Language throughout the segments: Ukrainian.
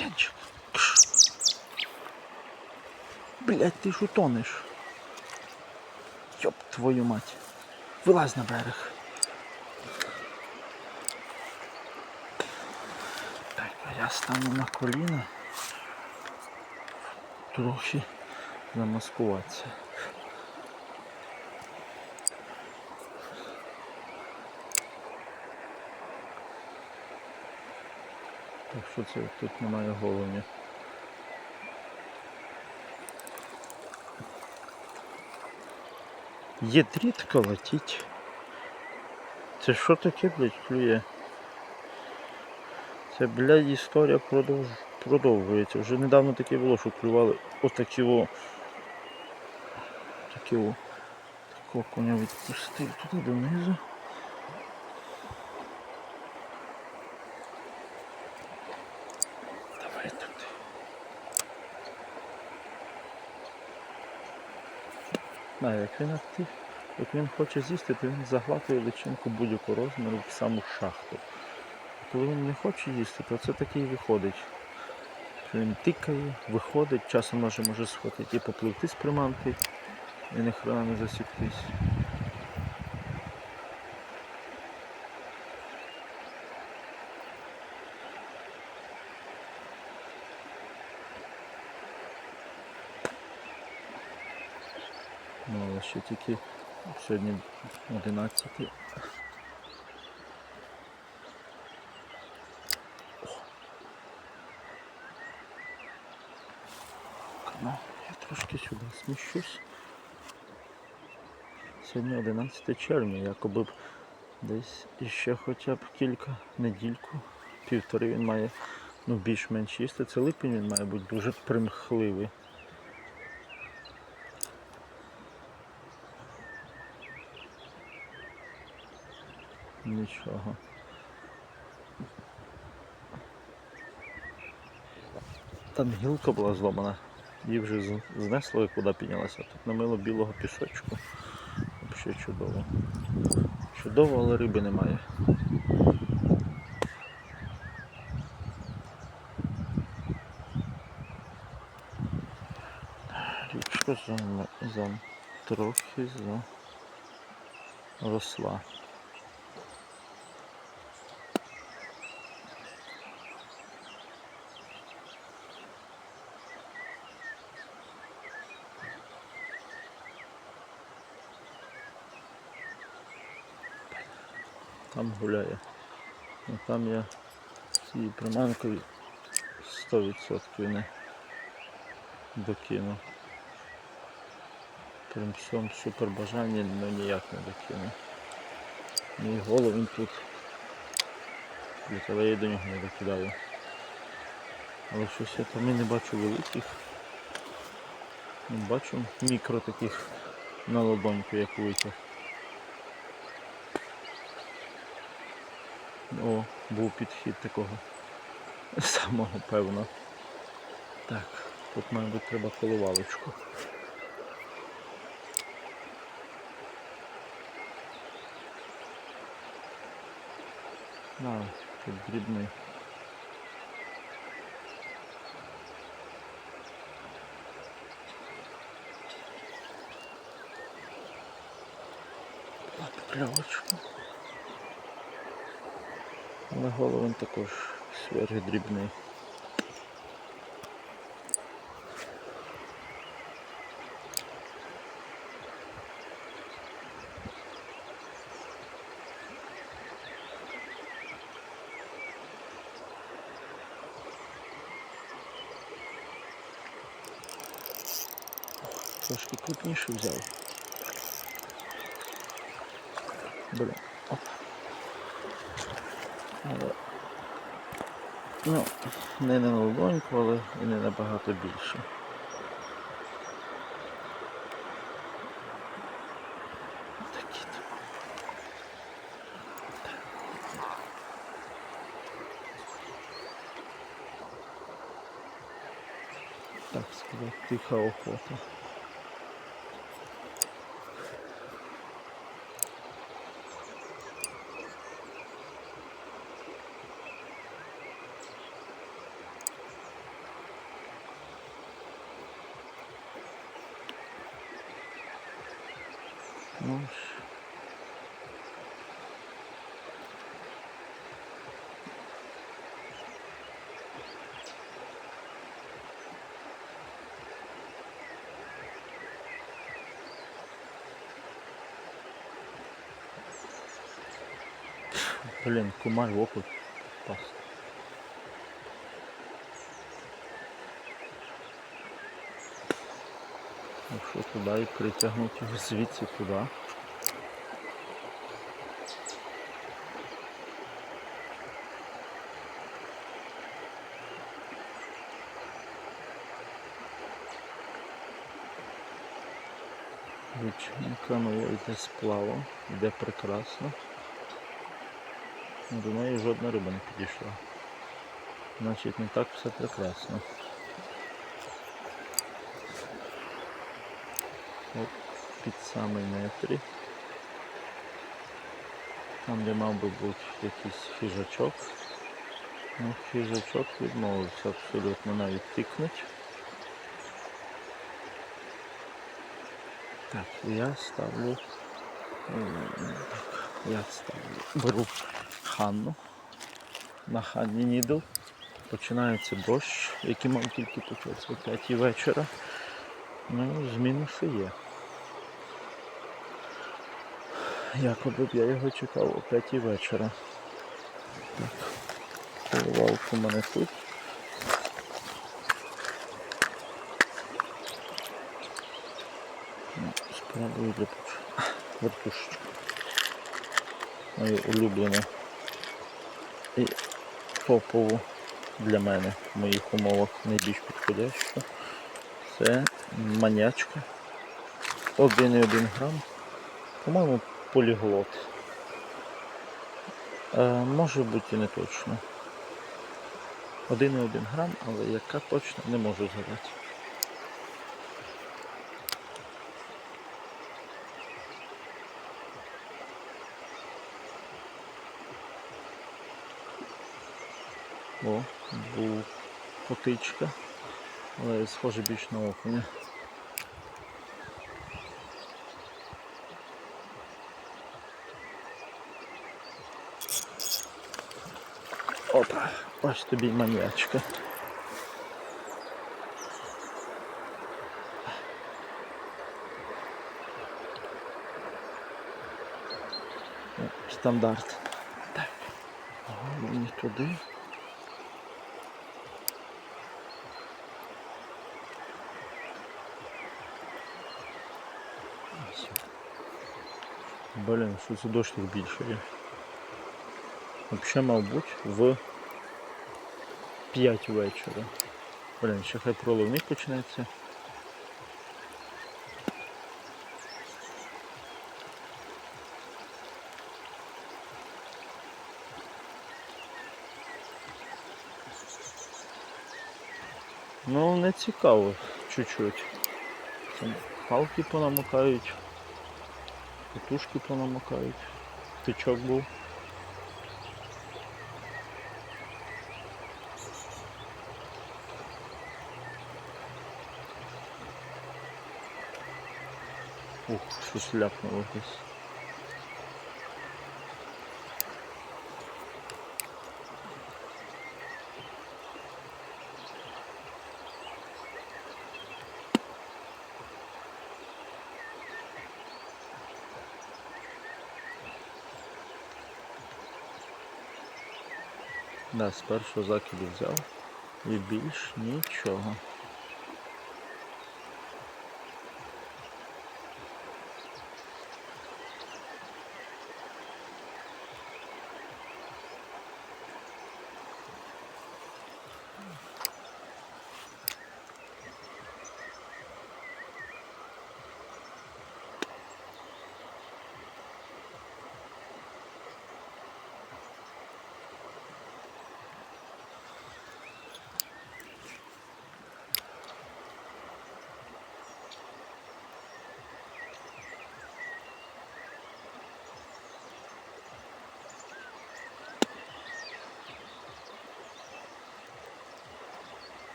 Артемчик. Блять, ти ж утонеш. Йоп твою мать. Вилазь на берег. Так, я стану на коліна. Трохи замаскуватися. Так що це тут немає головня. Є дріт колотіть. Це що таке, блядь, клює? Це, блядь, історія продовж... продовжується. Вже недавно таке було, що клювали отакі о. Такі о. Такого коня відпустив туди донизу. А, як він актив, як він хоче з'їсти, то він заглатує личинку будь-якого розміру в саму шахту. А коли він не хоче їсти, то це такий виходить. Він тикає, виходить, часом може, може схватити і попливти з приманки, і ні хрена не засіктись. Ну, ще тільки сьогодні 11. Ну, я трошки сюди сміщусь. Сьогодні 11 червня, якоби б десь іще хоча б кілька недільку, півтори він має ну, більш-менш їсти. Це липень він має бути дуже примхливий. Нічого. Там гілка була зломана. Її вже знесло і куди піднялася. Тут намило білого пісочку. Взагалі чудово. Чудово, але риби немає. Річка за, за трохи за Там гуляє. Ну, там я цією приманкою 100% не докину. При всьому супер бажанні ну ніяк не докину. Мій голову тут. Але я до нього не докидаю. Але щось я там і не бачу великих. Бачу мікро таких на ладоньку, як витяг. О, був підхід такого самого певно. Так, тут, мабуть, треба коливалочку. На, тут дрібний. Покльовочку. На голову також сверхдрібний. Трошки крупніше взяв. Але Ну, не на ладоньку, але і не набагато більше. Такі то. Так сказати, тиха охота. Ось. Блін, кумар в око пас. Якщо туди і притягнути його звідси туди. Личинка нова йде з плавом, йде прекрасно. До неї жодна риба не підійшла. Значить не так все прекрасно. От під самий метрі. Там де мав би бути якийсь хижачок. Ну, хижачок відмовився абсолютно навіть тикнуть. Так, я ставлю. так, Я ставлю. Беру Ханну. На Ханні Нідл. Починається дощ, який мав тільки початися о 5 вечора. Ну, змінуси є. Якоби б я його чекав о 5 вечора. Так. Поливалку в мене тут. Ну, Спробую для вертушечку. Мою улюблену і топову для мене в моїх умовах найбільш підходящу. Це манячка. 1,1 грам. По-моєму, поліглот. Е, може бути і не точно. 1,1 грам, але яка точно не можу згадати. О, був потичка, але схоже більш на окуня. Опа, ось тобі й маньячка. Стандарт. Так. Ага, не туди. Ось. Блін, що це дощ більше є. Взагалі, мав бути в 5 вечора. Блін, ще хай проливник почнеться. Ну, не цікаво чуть-чуть. Палки понамокають, катушки понамокають, тичок був. Ух, щось ляпнуло десь. Да, з першого закиду взяв і більш нічого.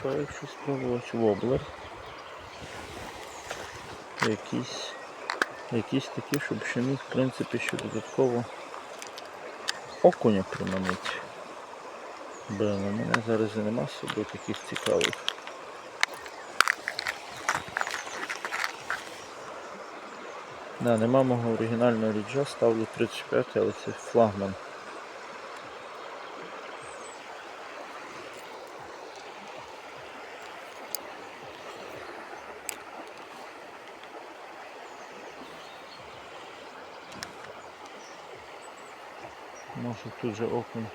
Що якщо спробувати воблер? Якісь, якісь такі, щоб ще міг, в принципі, ще додатково окуня приманити. Блин, у мене зараз і нема з собою таких цікавих. Да, нема мого оригінального ріджа, ставлю 35, але це флагман. Може тут же окунь.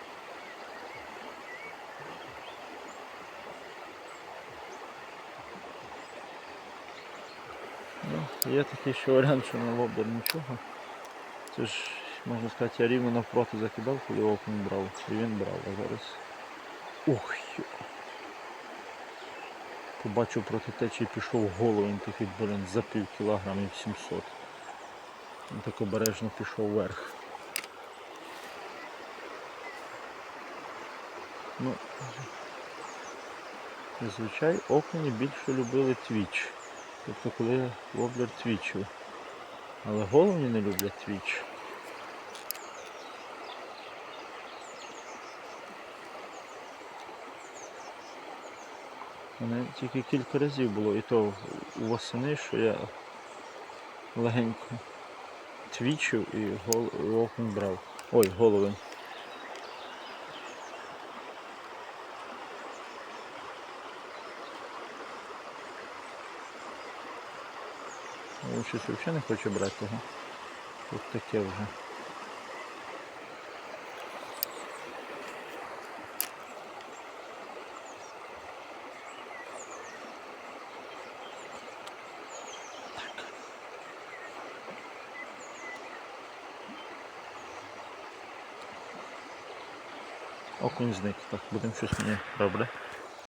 Ну, є такий ще варіант, що на воблер нічого. Це ж, можна сказати, я рівно навпроти закидав, коли окунь брав. І він брав, а зараз. Ух! йо. Побачив проти течії, пішов голову, він такий, блин, за пів кілограмів 700. Він так обережно пішов вверх. Ну, зазвичай окуні більше любили твіч. Тобто коли воблер твічив. Але головні не люблять твіч. Мене тільки кілька разів було і то восени, що я легенько твічив і окунь брав. Ой, головень. Щось взагалі не хочу брати того. Тут таке вже. Окунь зник. Так, будемо щось мені робити.